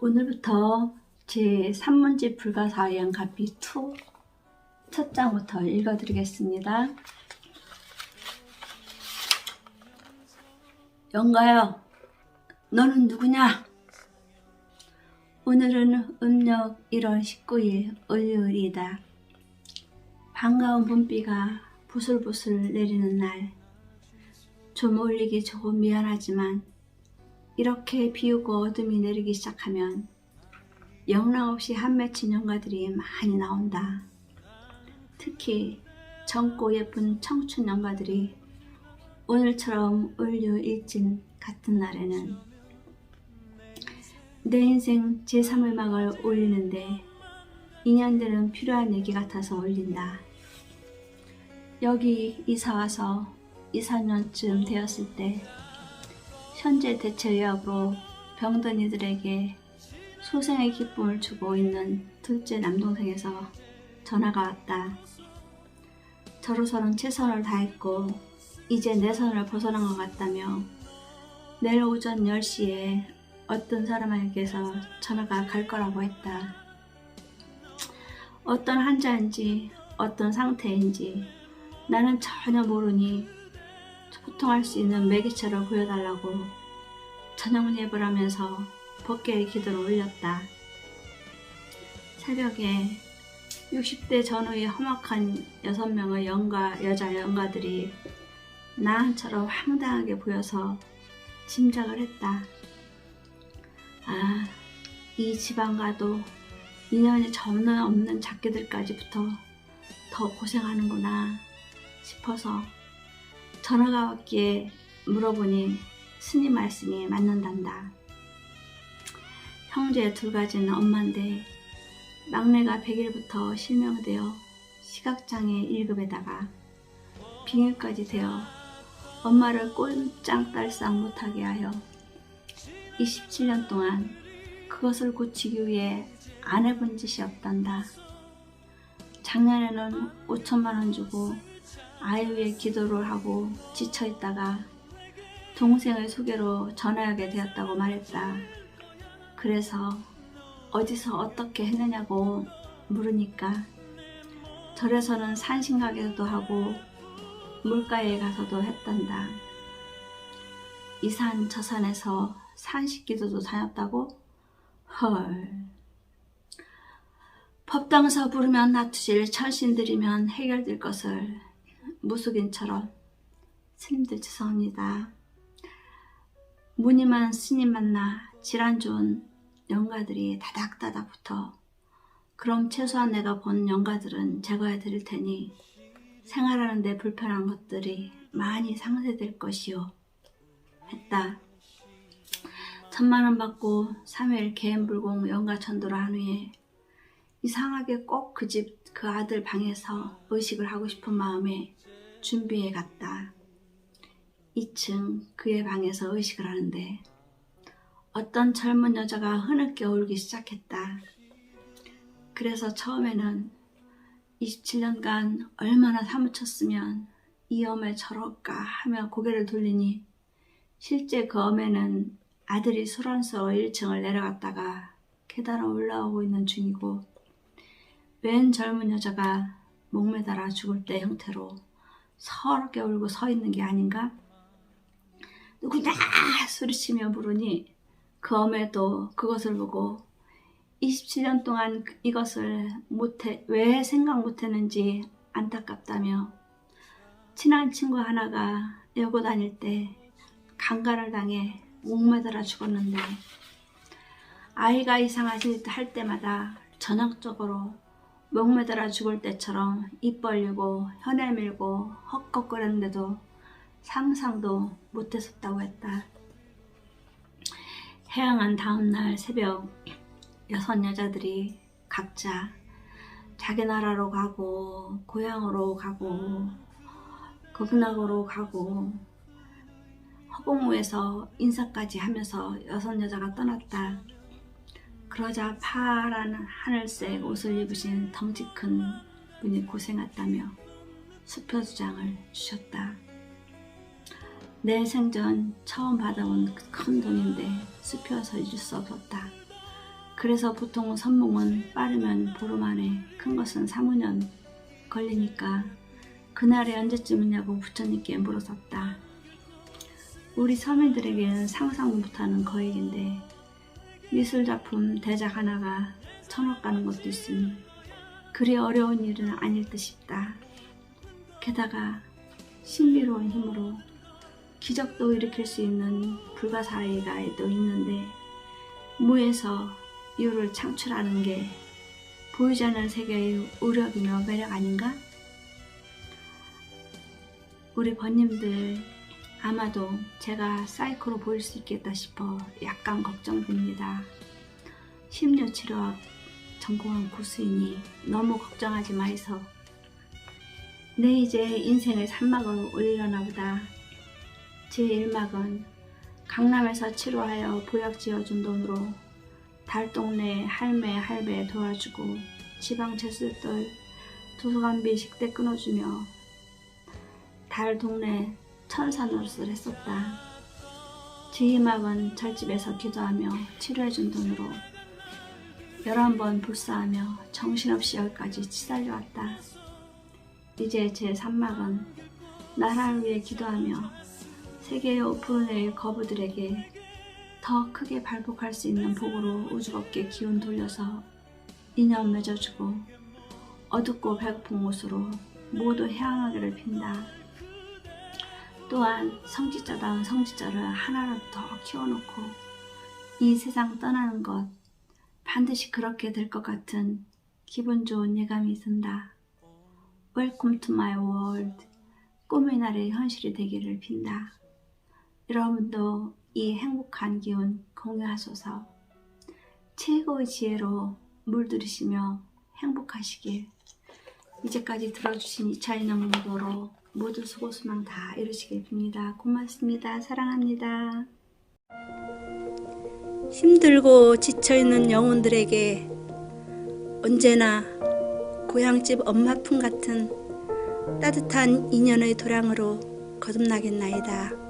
오늘부터 제 3문집 불가사의한 가피 2 첫 장부터 읽어드리겠습니다. 영가요, 너는 누구냐? 오늘은 음력 1월 19일 월요일이다. 반가운 봄비가 부슬부슬 내리는 날. 좀 올리기 조금 미안하지만 이렇게 비오고 어둠이 내리기 시작하면 영락없이 한 맺힌 연가들이 많이 나온다. 특히 젊고 예쁜 청춘 연가들이 오늘처럼 을류 일진 같은 날에는 내 인생 제3을막을 올리는데 인연들은 필요한 얘기 같아서 올린다. 여기 이사와서 2, 3년쯤 되었을 때 현재 대체의학으로 병든 이들에게 소생의 기쁨을 주고 있는 둘째 남동생에서 전화가 왔다. 저로서는 최선을 다했고 이제 내 선을 벗어난 것 같다며 내일 오전 10시에 어떤 사람에게서 전화가 갈 거라고 했다. 어떤 환자인지 어떤 상태인지 나는 전혀 모르니 소통할 수 있는 매개체를 보여달라고 저녁 예불 하면서 법계의 기도를 올렸다. 새벽에 60대 전후의 험악한 6명의 영가, 여자 영가들이 나한처럼 황당하게 보여서 짐작을 했다. 아, 이 지방과도 인연이 전혀 없는 작게들까지부터 더 고생하는구나 싶어서 전화가 왔기에 물어보니 스님 말씀이 맞는단다. 형제 둘 가지는 엄마인데 막내가 100일부터 실명되어 시각장애 1급에다가 빙일까지 되어 엄마를 꼴짱딸싹 못하게 하여 27년 동안 그것을 고치기 위해 안 해본 짓이 없단다. 작년에는 5천만 원 주고 아이 위해 기도를 하고 지쳐 있다가 동생의 소개로 전화하게 되었다고 말했다. 그래서 어디서 어떻게 했느냐고 물으니까 절에서는 산신각에서도 하고 물가에 가서도 했단다. 이 산 저 산에서 산식기도도 다녔다고? 헐. 법당서 부르면 놔두실 천신들이면 해결될 것을 무속인처럼 스님들 죄송합니다. 무늬만 스님 만나 질환 좋은 영가들이 다닥다닥 붙어 그럼 최소한 내가 본 영가들은 제거해 드릴 테니 생활하는데 불편한 것들이 많이 상쇄될 것이요 했다. 천만 원 받고 3일 개인불공 영가 전도를 한 후에 이상하게 꼭 그 집 그 아들 방에서 의식을 하고 싶은 마음에 준비해 갔다. 2층 그의 방에서 의식을 하는데 어떤 젊은 여자가 흐느껴 울기 시작했다. 그래서 처음에는 27년간 얼마나 사무쳤으면 이 엄에 저럴까 하며 고개를 돌리니 실제 그 엄에는 아들이 술원서 1층을 내려갔다가 계단을 올라오고 있는 중이고 웬 젊은 여자가 목매달아 죽을 때 형태로 서럽게 울고 서 있는 게 아닌가? 누구냐 소리치며 부르니 그 엄에도 그것을 보고 27년 동안 이것을 못해 왜 생각 못했는지 안타깝다며 친한 친구 하나가 여고 다닐 때 강간을 당해 목매달아 죽었는데 아이가 이상하실 할 때마다 전형적으로 목매달아 죽을 때처럼 입 벌리고 혀내 밀고 헉헉거렸는데도 상상도 못했었다고 했다. 해양한 다음날 새벽 여섯 여자들이 각자 자기 나라로 가고 고향으로 가고 거근학으로 가고 허공무에서 인사까지 하면서 여섯 여자가 떠났다. 그러자 파란 하늘색 옷을 입으신 덩치 큰 분이 고생했다며 수표 두 장을 주셨다. 내 생전 처음 받아온 큰 돈인데 수표서 잊을 수 없었다. 그래서 보통 선몽은 빠르면 보름 안에 큰 것은 3, 5년 걸리니까 그날이 언제쯤이냐고 부처님께 물었었다. 우리 서민들에게는 상상 못하는 거액인데 미술작품 대작 하나가 천억 가는 것도 있으니 그리 어려운 일은 아닐 듯 싶다. 게다가 신비로운 힘으로 기적도 일으킬 수 있는 불가사의가 또 있는데 무에서 유를 창출하는 게 보이지 않는 세계의 우력이며 매력 아닌가? 우리 번님들 아마도 제가 사이코로 보일 수 있겠다 싶어 약간 걱정됩니다. 심리치료학 전공한 고수이니 너무 걱정하지 마이소. 내 이제 인생의 산막을 올리려나 보다. 제 1막은 강남에서 치료하여 보약 지어준 돈으로 달 동네 할매 할배 도와주고 지방 재수들 도서관비 식대 끊어주며 달 동네 천사 노릇을 했었다. 제 2막은 절집에서 기도하며 치료해준 돈으로 11번 불사하며 정신없이 여기까지 치달려왔다. 이제 제 3막은 나라를 위해 기도하며 세계의 오픈의 거부들에게 더 크게 발복할 수 있는 복으로 우주법계 기운 돌려서 인연 맺어주고 어둡고 배고픈 곳으로 모두 해양하기를 빈다. 또한 성직자다운 성직자를 하나라도 더 키워놓고 이 세상 떠나는 것 반드시 그렇게 될 것 같은 기분 좋은 예감이 든다. Welcome to my world. 꿈의 날의 현실이 되기를 빈다. 여러분도 이 행복한 기운 공유하소서 최고의 지혜로 물들이시며 행복하시길 이제까지 들어주신 이차이는 모도로 모두 수고 수망 다 이루시길 빕니다. 고맙습니다. 사랑합니다. 힘들고 지쳐있는 영혼들에게 언제나 고향집 엄마 품 같은 따뜻한 인연의 도량으로 거듭나겠나이다.